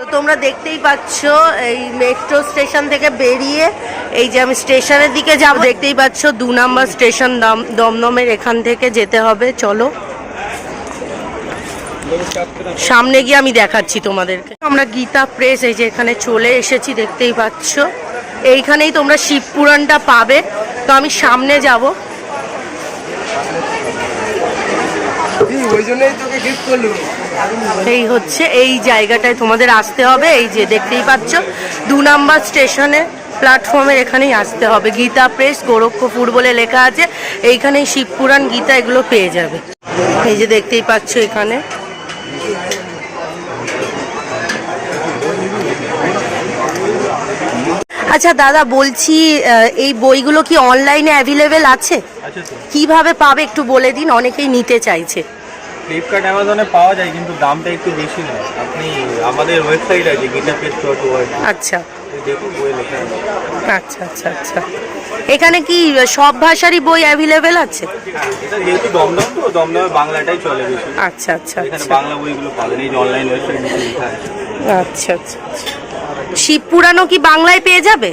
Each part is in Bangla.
তো তোমরা দেখতেই পাচ্ছ এই মেট্রো স্টেশন থেকে বেরিয়ে এই যে আমি স্টেশনের দিকে যাব, দেখতেই পাচ্ছ দু নম্বর স্টেশন দম, দমদমের এখান থেকে যেতে হবে, চলো। সামনে গিয়ে আমি দেখাচ্ছি তোমাদেরকে। আমরা গীতা প্রেস, এই যে এখানে চলে এসেছি, দেখতেই পাচ্ছ। এইখানেই তোমরা শিব পুরাণটা পাবে। তো আমি সামনে যাব। ওই জন্যই তোকে গিফট করলাম। এই হচ্ছে এই জায়গাটায় তোমাদের আসতে হবে এই যে দেখতেই পাচ্ছ দু নাম্বার স্টেশনে প্ল্যাটফর্মের এখানেই আসতে হবে। গীতা প্রেস গোরক্ষপুর বলে লেখা আছে এইখানেই শিবপুরাণ গীতা এগুলো পেয়ে যাবে। এই যে দেখতেই পাচ্ছ এখানে। আচ্ছা দাদা বলছি এই বইগুলো কি অনলাইনে অ্যাভেলেবেল আছে। কীভাবে পাবে একটু বলে দিন অনেকেই নিতে চাইছে। ফ্লিপকার্ট অ্যামাজনে পাওয়া যায় কিন্তু দামটা একটু বেশি নয়। আপনি আমাদের ওয়েবসাইট আছে গীতা পেজ ডট ওয়ার্ড আচ্ছা। দেখুন বই লেখা আচ্ছা আচ্ছা আচ্ছা। এখানে কি সব ভাষারই বই অ্যাভেলেবেল আছে? এটা যেহেতু দমদম তো দমদমে বাংলাটাই চলে বেশি। আচ্ছা আচ্ছা এখানে আচ্ছা। বাংলা বইগুলো পাবেন এই অনলাইন ওয়েবসাইট লেখা আছে। আচ্ছা আচ্ছা আচ্ছা। শিব পুরাণও কি বাংলায় পেয়ে যাবে?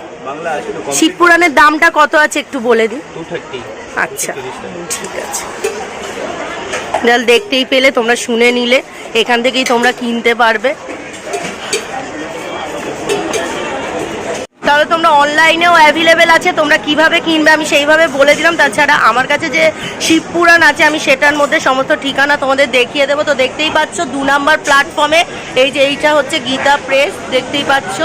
শিব পুরাণের দামটা কত আছে একটু বলে দিন। আচ্ছা ঠিক আছে। ডাল দেখতেই পেলে, তোমরা শুনে নিলে। এখান থেকেই তোমরা কিনতে পারবে। তাহলে তোমরা অনলাইনেও অ্যাভেলেবেল আছে, তোমরা কীভাবে কিনবে আমি সেইভাবে বলে দিলাম। তাছাড়া আমার কাছে যে শিবপুরাণ আছে, আমি সেটার মধ্যে সমস্ত ঠিকানা তোমাদের দেখিয়ে দেবো। তো দেখতেই পাচ্ছ, দু নাম্বার প্ল্যাটফর্মে এই যে এইটা হচ্ছে গীতা প্রেস দেখতেই পাচ্ছ,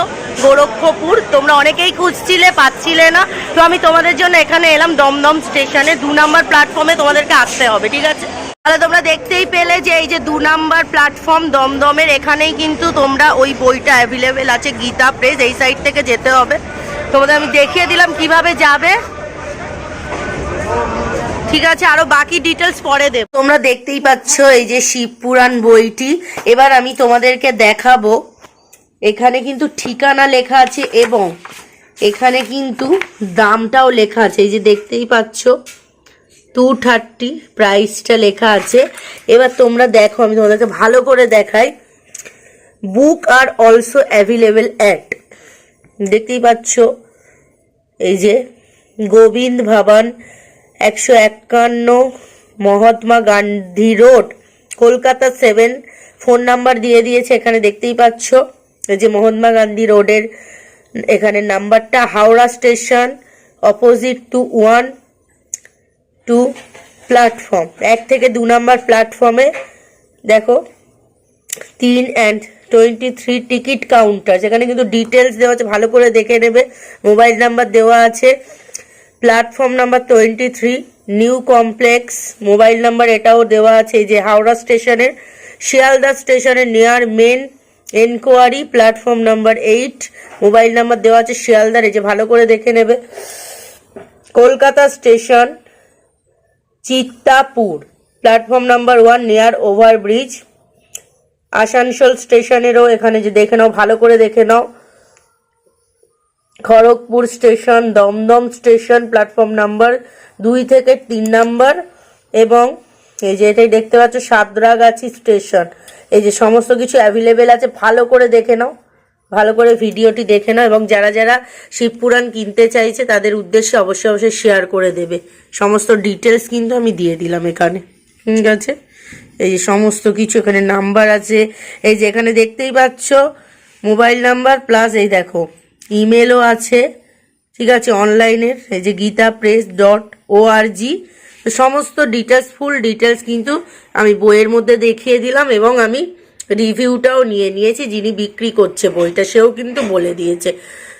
গোরক্ষপুর। তোমরা অনেকেই খুঁজছিলে, পাচ্ছিলে না। তো আমি তোমাদের জন্য এখানে এলাম দমদম স্টেশনে দু নাম্বার প্ল্যাটফর্মে তোমাদেরকে আসতে হবে, ঠিক আছে? তাহলে তোমরা দেখতেই পেলে যে এই যে দু নাম্বার প্ল্যাটফর্ম দমদমের, এখানেই কিন্তু তোমরা ওই বইটা অ্যাভেলেবেল আছে, গীতা প্রেস এই সাইড থেকে যেতে হবে। তোমাদের আমি দেখিয়ে দিলাম কীভাবে যাবে। ঠিক আছে, আরও বাকি ডিটেলস পরে দেব। তোমরা দেখতেই পাচ্ছ এই যে শিবপুরাণ বইটি। এবার আমি তোমাদেরকে দেখাবো, এখানে কিন্তু ঠিকানা লেখা আছে এবং এখানে কিন্তু দামটাও লেখা আছে। এই যে দেখতেই পাচ্ছ টু থার্টি প্রাইসটা লেখা আছে। এবার তোমরা দেখো, আমি তোমাদেরকে ভালো করে দেখাই। বুক আর অলসো অ্যাভেলেবেল অ্যাট দেখতেই পাচ্ছ? এই যে গোবিন্দ ভবন একশো একান্ন Mahatma Gandhi road, Kolkata seven phone number দিয়ে দিয়েছে এখানে দেখতেই পাচ্ছ। যে মহাত্মা গান্ধী রোডের এখানে নাম্বারটা Howrah station opposite to one two platform. এক থেকে দু নাম্বার প্ল্যাটফর্মে দেখো, তিন and twenty three ticket counter সেখানে কিন্তু ডিটেলস দেওয়া আছে, ভালো করে দেখে নেবে। মোবাইল নাম্বার দেওয়া আছে। Platform number twenty three new complex mobile number এটাও দেওয়া আছে যে হাওড়া স্টেশনের, শিয়ালদা স্টেশনের near main enquiry platform number eight mobile number দেওয়া আছে শিয়ালদার, এই যে ভালো করে দেখে নেবে। Kolkata station Chitpur. Platform number one near overbridge Asansol স্টেশনেরও এখানে যে দেখে নাও, ভালো করে দেখে নাও। Kharagpur station, Dumdum station platform number দুই থেকে তিন নাম্বার এবং এই যে এটাই দেখতে পাচ্ছ, সাঁতরাগাছি স্টেশন। এই যে সমস্ত কিছু অ্যাভেলেবেল আছে, ভালো করে দেখে নাও। ভালো করে ভিডিওটি দেখে নাও এবং যারা যারা শিবপুরাণ কিনতে চাইছে, তাদের উদ্দেশ্যে অবশ্যই অবশ্যই শেয়ার করে দেবে। সমস্ত ডিটেলস কিন্তু আমি দিয়ে দিলাম এখানে। ঠিক আছে? এই যে সমস্ত কিছু এখানে নাম্বার আছে। এই যে এখানে দেখতেই পাচ্ছ মোবাইল নাম্বার প্লাস এই দেখো ইমেলও আছে। ঠিক আছে? অনলাইনের এই যে Gita press dot O R G সমস্ত ডিটেলস ফুল ডিটেলস কিন্তু আমি বইয়ের মধ্যে দেখিয়ে দিলাম এবং আমি রিভিউটাও নিয়ে নিয়েছি যিনি বিক্রি করছে বইটা সেও কিন্তু বলে দিয়েছে।